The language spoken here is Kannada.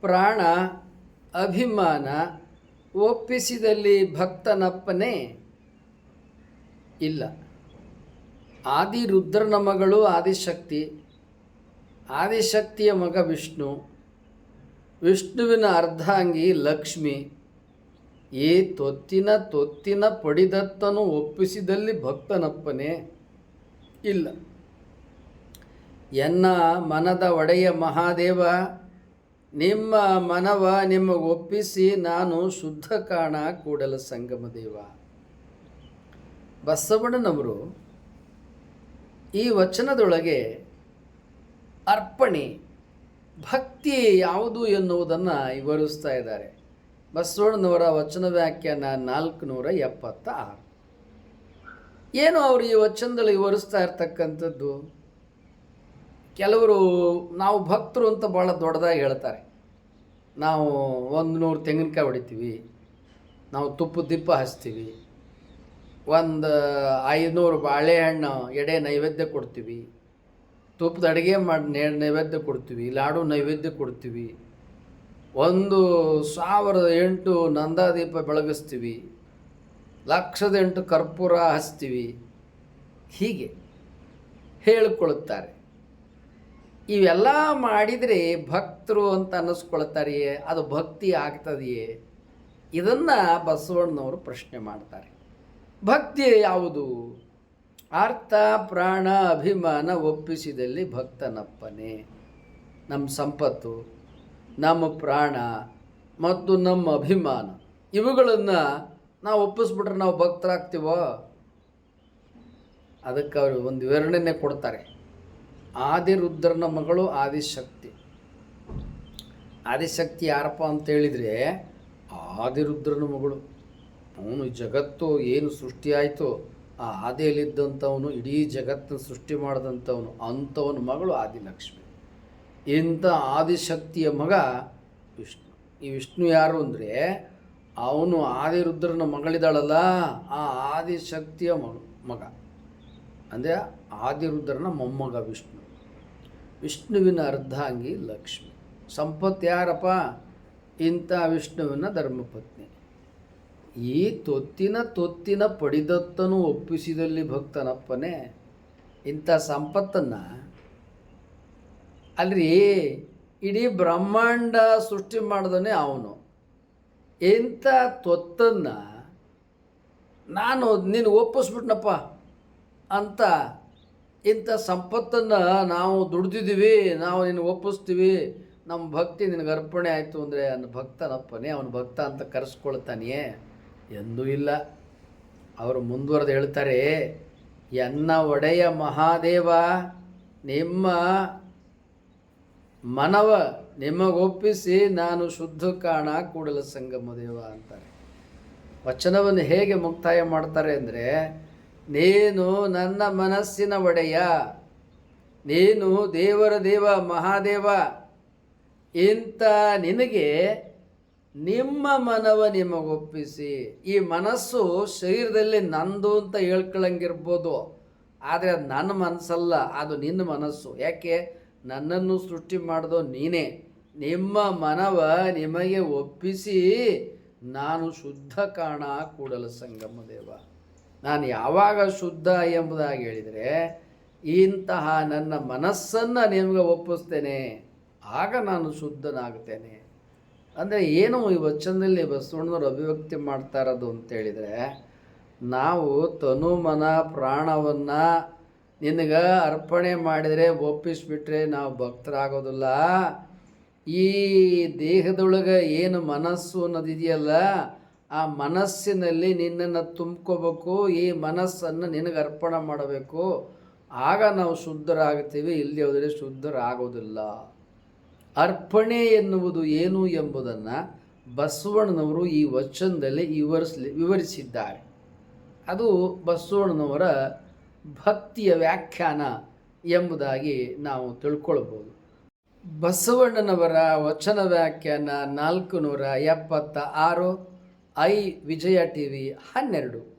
ಪ್ರಾಣ, ಅಭಿಮಾನ ಒಪ್ಪಿಸಿದಲ್ಲಿ ಭಕ್ತನಪ್ಪನೇ ಇಲ್ಲ. ಆದಿ ರುದ್ರನ ಮಗಳು ಆದಿಶಕ್ತಿ, ಆದಿಶಕ್ತಿಯ ಮಗ ವಿಷ್ಣು, ವಿಷ್ಣುವಿನ ಅರ್ಧಾಂಗಿ ಲಕ್ಷ್ಮಿ ಈ ತೊತ್ತಿನ ತೊತ್ತಿನ ಪಡಿದತ್ತನು ಒಪ್ಪಿಸಿದಲ್ಲಿ ಭಕ್ತನಪ್ಪನೇ ಇಲ್ಲ. ಎನ್ನ ಮನದ ಒಡೆಯ ಮಹಾದೇವ, ನಿಮ್ಮ ಮನವ ನಿಮಗೆ ಒಪ್ಪಿಸಿ ನಾನು ಶುದ್ಧ ಕಾಣ ಕೂಡಲ ಸಂಗಮ ದೇವ. ಬಸವಣ್ಣನವರು ಈ ವಚನದೊಳಗೆ ಅರ್ಪಣೆ, ಭಕ್ತಿ ಯಾವುದು ಎನ್ನುವುದನ್ನು ವಿವರಿಸ್ತಾ ಇದ್ದಾರೆ. ಬಸವಣ್ಣನವರ ವಚನ ವ್ಯಾಖ್ಯಾನ ನಾಲ್ಕು ನೂರ ಎಪ್ಪತ್ತ ಆರು ಏನು ಅವರು ಈ ವಚನದಲ್ಲಿ ವಿವರಿಸ್ತಾ ಇರ್ತಕ್ಕಂಥದ್ದು? ಕೆಲವರು ನಾವು ಭಕ್ತರು ಅಂತ ಭಾಳ ದೊಡ್ಡದಾಗಿ ಹೇಳ್ತಾರೆ. ನಾವು ಒಂದು ನೂರು ತೆಂಗಿನಕಾಯಿ ಹೊಡಿತೀವಿ, ನಾವು ತುಪ್ಪ ದಿಪ್ಪ ಹಚ್ತೀವಿ, ಒಂದು ಐದುನೂರು ಬಾಳೆಹಣ್ಣು ಎಡೆ ನೈವೇದ್ಯ ಕೊಡ್ತೀವಿ, ತುಪ್ಪದ ಅಡುಗೆ ಮಾಡಿ ನೇ ನೈವೇದ್ಯ ಕೊಡ್ತೀವಿ, ಲಾಡು ನೈವೇದ್ಯ ಕೊಡ್ತೀವಿ, ಒಂದು ಸಾವಿರದ ಎಂಟು ನಂದಾದೀಪ ಬೆಳಗಿಸ್ತೀವಿ, ಲಕ್ಷದ ಎಂಟು ಕರ್ಪೂರ ಹಚ್ತೀವಿ, ಹೀಗೆ ಹೇಳಿಕೊಳ್ಳುತ್ತಾರೆ. ಇವೆಲ್ಲ ಮಾಡಿದರೆ ಭಕ್ತರು ಅಂತ ಅನ್ನಿಸ್ಕೊಳ್ತಾರೆಯೇ? ಅದು ಭಕ್ತಿ ಆಗ್ತದೆಯೇ? ಇದನ್ನು ಬಸವಣ್ಣನವರು ಪ್ರಶ್ನೆ ಮಾಡ್ತಾರೆ. ಭಕ್ತಿ ಯಾವುದು? ಅರ್ಥ, ಪ್ರಾಣ, ಅಭಿಮಾನ ಒಪ್ಪಿಸಿದಲ್ಲಿ ಭಕ್ತನಪ್ಪನೆ. ನಮ್ಮ ಸಂಪತ್ತು ನಮ್ಮ ಪ್ರಾಣ ಮತ್ತು ನಮ್ಮ ಅಭಿಮಾನ. ಇವುಗಳನ್ನು ನಾವು ಒಪ್ಪಿಸ್ಬಿಟ್ರೆ ನಾವು ಭಕ್ತರಾಗ್ತೀವೋ? ಅದಕ್ಕೆ ಅವರು ಒಂದು ವಿವರಣೆನೇ ಕೊಡ್ತಾರೆ. ಆದಿರುದ್ರನ ಮಗಳು ಆದಿಶಕ್ತಿ. ಆದಿಶಕ್ತಿ ಯಾರಪ್ಪ ಅಂತ ಹೇಳಿದರೆ ಆದಿರುದ್ರನ ಮಗಳು. ಅವನು ಜಗತ್ತು ಏನು ಸೃಷ್ಟಿಯಾಯಿತು ಆ ಆದಿಯಲ್ಲಿದ್ದಂಥವನು, ಇಡೀ ಜಗತ್ತನ್ನು ಸೃಷ್ಟಿ ಮಾಡಿದಂಥವನು, ಅಂಥವನ ಮಗಳು ಆದಿಲಕ್ಷ್ಮಿ. ಇಂಥ ಆದಿಶಕ್ತಿಯ ಮಗ ವಿಷ್ಣು. ಈ ವಿಷ್ಣು ಯಾರು ಅಂದರೆ, ಅವನು ಆದಿರುದ್ರನ ಮಗಳಿದ್ದಾಳಲ್ಲ, ಆ ಆದಿಶಕ್ತಿಯ ಮಗ ಮಗ. ಅಂದರೆ ಆದಿರುದ್ರನ ಮೊಮ್ಮಗ ವಿಷ್ಣು. ವಿಷ್ಣುವಿನ ಅರ್ಧಾಂಗಿ ಲಕ್ಷ್ಮಿ. ಸಂಪತ್ತು ಯಾರಪ್ಪ ಇಂಥ ವಿಷ್ಣುವಿನ ಧರ್ಮಪತ್ನಿ. ಈ ತೊತ್ತಿನ ತೊತ್ತಿನ ಪಡಿದತ್ತನು ಒಪ್ಪಿಸಿದಲ್ಲಿ ಭಕ್ತನಪ್ಪನೇ. ಇಂಥ ಸಂಪತ್ತನ್ನು ಅಲ್ರಿ, ಇಡೀ ಬ್ರಹ್ಮಾಂಡ ಸೃಷ್ಟಿ ಮಾಡಿದನೇ ಅವನು. ಇಂಥ ತೊತ್ತನ್ನು ನಾನು ನೀನು ಒಪ್ಪಿಸ್ಬಿಟ್ನಪ್ಪ ಅಂತ ಇಂಥ ಸಂಪತ್ತನ್ನು ನಾವು ದುಡ್ದಿದ್ದೀವಿ, ನಾವು ನಿನ್ನ ಒಪ್ಪಿಸ್ತೀವಿ, ನಮ್ಮ ಭಕ್ತಿ ನಿನಗೆ ಅರ್ಪಣೆ ಆಯಿತು ಅಂದರೆ ನನ್ನ ಭಕ್ತನಪ್ಪನೇ, ಅವನು ಭಕ್ತ ಅಂತ ಕರೆಸ್ಕೊಳ್ತಾನೆಯೇ? ಎಂದೂ ಇಲ್ಲ. ಅವರು ಮುಂದುವರೆದು ಹೇಳ್ತಾರೆ, ಎನ್ನ ಒಡೆಯ ಮಹಾದೇವ, ನಿಮ್ಮ ಮನವ ನಿಮಗೊಪ್ಪಿಸಿ ನಾನು ಶುದ್ಧ ಕಾಣ ಕೂಡಲ ಸಂಗಮ ದೇವ ಅಂತಾರೆ. ವಚನವನ್ನು ಹೇಗೆ ಮುಕ್ತಾಯ ಮಾಡ್ತಾರೆ ಅಂದರೆ ನೀನು ನನ್ನ ಮನಸ್ಸಿನ ಒಡೆಯ. ನೀನು ದೇವರ ದೇವ, ಮಹಾದೇವ. ಇಂಥ ನಿನಗೆ ನಿಮ್ಮ ಮನವ ನಿಮಗೊಪ್ಪಿಸಿ. ಈ ಮನಸ್ಸು ಶರೀರದಲ್ಲಿ ನಂದು ಅಂತ ಹೇಳ್ಕೊಳಂಗಿರ್ಬೋದು. ಆದರೆ ಅದು ನನ್ನ ಮನಸ್ಸಲ್ಲ, ಅದು ನಿನ್ನ ಮನಸ್ಸು. ಯಾಕೆ? ನನ್ನನ್ನು ಸೃಷ್ಟಿ ಮಾಡಿದೋ ನೀನೇ. ನಿಮ್ಮ ಮನವ ನಿಮಗೆ ಒಪ್ಪಿಸಿ, ನಾನು ಶುದ್ಧ ಕಾಣ ಕೂಡಲ ಸಂಗಮ ದೇವ. ನಾನು ಯಾವಾಗ ಶುದ್ಧ ಎಂಬುದಾಗಿ ಹೇಳಿದರೆ, ಇಂತಹ ನನ್ನ ಮನಸ್ಸನ್ನು ನಿಮಗೆ ಒಪ್ಪಿಸ್ತೇನೆ, ಆಗ ನಾನು ಶುದ್ಧನಾಗ್ತೇನೆ ಅಂದರೆ ಏನು ಈ ವಚನದಲ್ಲಿ ಬಸವಣ್ಣನವರು ಅಭಿವ್ಯಕ್ತಿ ಮಾಡ್ತಾ ಇರೋದು ಅಂತೇಳಿದರೆ ನಾವು ತನು ಮನ ಪ್ರಾಣವನ್ನು ನಿನಗೆ ಅರ್ಪಣೆ ಮಾಡಿದರೆ, ಒಪ್ಪಿಸ್ಬಿಟ್ರೆ ನಾವು ಭಕ್ತರಾಗೋದಿಲ್ಲ. ಈ ದೇಹದೊಳಗೆ ಏನು ಮನಸ್ಸು ಅನ್ನೋದಿದೆಯಲ್ಲ ಆ ಮನಸ್ಸಿನಲ್ಲಿ ನಿನ್ನನ್ನು ತುಂಬ್ಕೋಬೇಕು, ಈ ಮನಸ್ಸನ್ನು ನಿನಗೆ ಅರ್ಪಣೆ ಮಾಡಬೇಕು. ಆಗ ನಾವು ಶುದ್ಧರಾಗ್ತೀವಿ ಇಲ್ಲಿ ಹೋದರೆ ಶುದ್ಧರಾಗೋದಿಲ್ಲ. ಅರ್ಪಣೆ ಎನ್ನುವುದು ಏನು ಎಂಬುದನ್ನು ಬಸವಣ್ಣನವರು ಈ ವಚನದಲ್ಲಿ ವಿವರಿಸಲಿ, ವಿವರಿಸಿದ್ದಾರೆ. ಅದು ಬಸವಣ್ಣನವರ ಭಕ್ತಿಯ ವ್ಯಾಖ್ಯಾನ ಎಂಬುದಾಗಿ ನಾವು ತಿಳ್ಕೊಳ್ಬೋದು. ಬಸವಣ್ಣನವರ ವಚನ ವ್ಯಾಖ್ಯಾನ ನಾಲ್ಕು ನೂರ ಎಪ್ಪತ್ತ ಆರು ಐ ವಿಜಯ ಟಿ ವಿ ಹನ್ನೆರಡು.